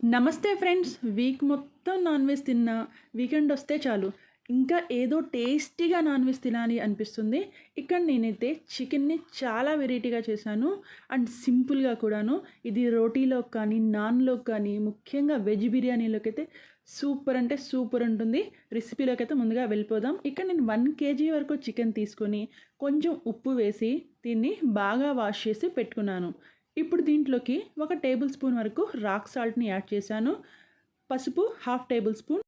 నమస్తే friends week మొత్తం non veg తిన్నా వీకెండ్ వస్తే చాలు. ఇంకా ఏదో టేస్టీగా నాన్ వెజ్ తినాలి అనిపిస్తుంది. ఇక్కడ నేనైతే చికెన్ని చాలా వెరైటీగా చేశాను. అండ్ సింపుల్గా కూడాను. ఇది రోటీలో కానీ నాన్లో కానీ ముఖ్యంగా వెజ్ బిర్యానీలోకి అయితే సూపర్ అంటే సూపర్ ఉంటుంది. రెసిపీలోకి అయితే ముందుగా వెళ్ళిపోదాం. ఇక్కడ నేను వన్ కేజీ వరకు చికెన్ తీసుకొని కొంచెం ఉప్పు వేసి దీన్ని బాగా వాష్ చేసి పెట్టుకున్నాను. ఇప్పుడు దీంట్లోకి ఒక టేబుల్ స్పూన్ వరకు రాక్ సాల్ట్ని యాడ్ చేశాను. పసుపు హాఫ్ టేబుల్ స్పూన్.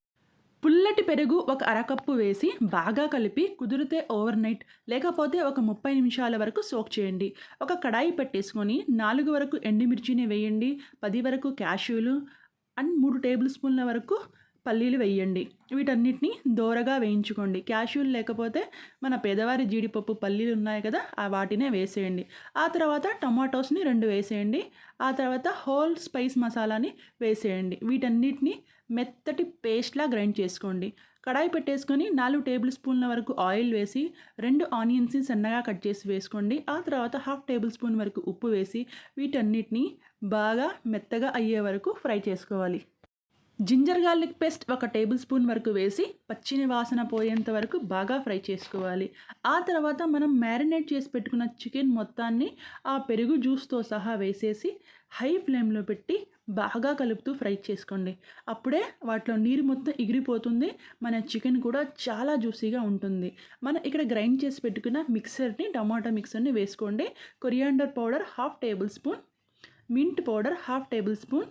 పుల్లటి పెరుగు ఒక అరకప్పు వేసి బాగా కలిపి కుదిరితే ఓవర్ నైట్ లేకపోతే ఒక ముప్పై నిమిషాల వరకు సోక్ చేయండి. ఒక కడాయి పెట్టేసుకొని నాలుగు వరకు ఎండుమిర్చిని వేయండి పది వరకు క్యాష్యూలు అండ్ మూడు టేబుల్ స్పూన్ల వరకు పల్లీలు వేయండి. వీటన్నిటిని దోరగా వేయించుకోండి. క్యాష్యూలు లేకపోతే మన పేదవారి జీడిపప్పు పల్లీలు ఉన్నాయి కదా ఆ వాటినే వేసేయండి. ఆ తర్వాత టమాటోస్ని రెండు వేసేయండి. ఆ తర్వాత హోల్ స్పైస్ మసాలాని వేసేయండి. వీటన్నిటిని మెత్తటి పేస్ట్లా గ్రైండ్ చేసుకోండి. కడాయి పెట్టేసుకొని నాలుగు టేబుల్ స్పూన్ల వరకు ఆయిల్ వేసి రెండు ఆనియన్స్ని సన్నగా కట్ చేసి వేసుకోండి. ఆ తర్వాత హాఫ్ టేబుల్ స్పూన్ వరకు ఉప్పు వేసి వీటన్నిటిని బాగా మెత్తగా అయ్యే వరకు ఫ్రై చేసుకోవాలి. జింజర్ గార్లిక్ పేస్ట్ ఒక టేబుల్ స్పూన్ వరకు వేసి పచ్చిని వాసన పోయేంత వరకు బాగా ఫ్రై చేసుకోవాలి. ఆ తర్వాత మనం మ్యారినేట్ చేసి పెట్టుకున్న చికెన్ మొత్తాన్ని ఆ పెరుగు జ్యూస్తో సహా వేసేసి హై ఫ్లేమ్లో పెట్టి బాగా కలుపుతూ ఫ్రై చేసుకోండి. అప్పుడే వాటిలో నీరు మొత్తం ఎగిరిపోతుంది. మన చికెన్ కూడా చాలా జ్యూసీగా ఉంటుంది. మనం ఇక్కడ గ్రైండ్ చేసి పెట్టుకున్న మిక్సర్ని టమాటా మిక్సర్ని వేసుకోండి. Coriander powder half tablespoon mint powder half tablespoon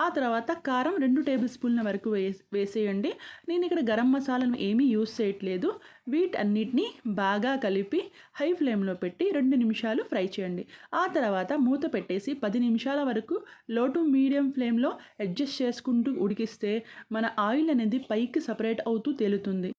ఆ తర్వాత కారం రెండు టేబుల్ స్పూన్ల వరకు వే వేసేయండి. నేను ఇక్కడ గరం మసాలాను ఏమీ యూజ్ చేయట్లేదు. వీటన్నిటిని బాగా కలిపి హై ఫ్లేమ్లో పెట్టి రెండు నిమిషాలు ఫ్రై చేయండి. ఆ తర్వాత మూత పెట్టేసి పది నిమిషాల వరకు లో టు మీడియం ఫ్లేమ్లో అడ్జస్ట్ చేసుకుంటూ ఉడికిస్తే మన ఆయిల్ అనేది పైకి సపరేట్ అవుతూ తేలుతుంది.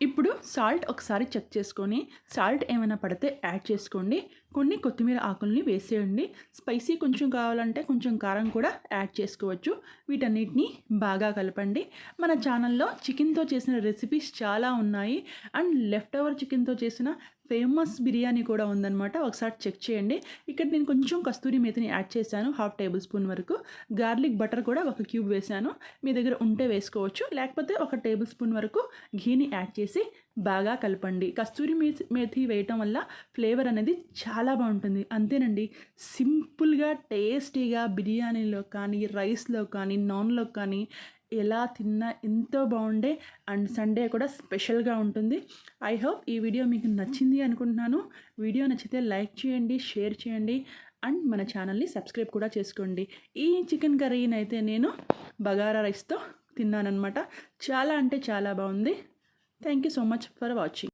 ఇప్పుడు సాల్ట్ ఒకసారి చెక్ చేసుకొని సాల్ట్ ఏమైనా పడితే యాడ్ చేసుకోండి. కొన్ని కొత్తిమీర ఆకుల్ని వేసేయండి. స్పైసీ కొంచెం కావాలంటే కొంచెం కారం కూడా యాడ్ చేసుకోవచ్చు. వీటన్నిటిని బాగా కలపండి. మన ఛానల్లో చికెన్తో చేసిన రెసిపీస్ చాలా ఉన్నాయి. అండ్ లెఫ్ట్ ఓవర్ చికెన్తో చేసిన ఫేమస్ బిర్యానీ కూడా ఉందన్నమాట. ఒకసారి చెక్ చేయండి. ఇక్కడ నేను కొంచెం కస్తూరి మేతిని యాడ్ చేశాను హాఫ్ టేబుల్ స్పూన్ వరకు. గార్లిక్ బటర్ కూడా ఒక క్యూబ్ వేశాను. మీ దగ్గర ఉంటే వేసుకోవచ్చు. లేకపోతే ఒక టేబుల్ స్పూన్ వరకు ఘీని యాడ్ చేసి బాగా కలపండి. కస్తూరి మేతి మేతి వేయటం వల్ల ఫ్లేవర్ అనేది చాలా బాగుంటుంది. అంతేనండి. సింపుల్గా టేస్టీగా బిర్యానీలో కానీ రైస్లో కానీ నాన్లో కానీ ఎలా తిన్నా ఎంతో బాగుండే అండ్ సండే కూడా స్పెషల్గా ఉంటుంది. ఐ హోప్ ఈ వీడియో మీకు నచ్చింది అనుకుంటున్నాను. వీడియో నచ్చితే లైక్ చేయండి షేర్ చేయండి అండ్ మన ఛానల్ని సబ్స్క్రైబ్ కూడా చేసుకోండి. ఈ చికెన్ కర్రీని అయితే నేను బగారా రైస్తో తిన్నానమాట చాలా అంటే చాలా బాగుంది. Thank you so much for watching.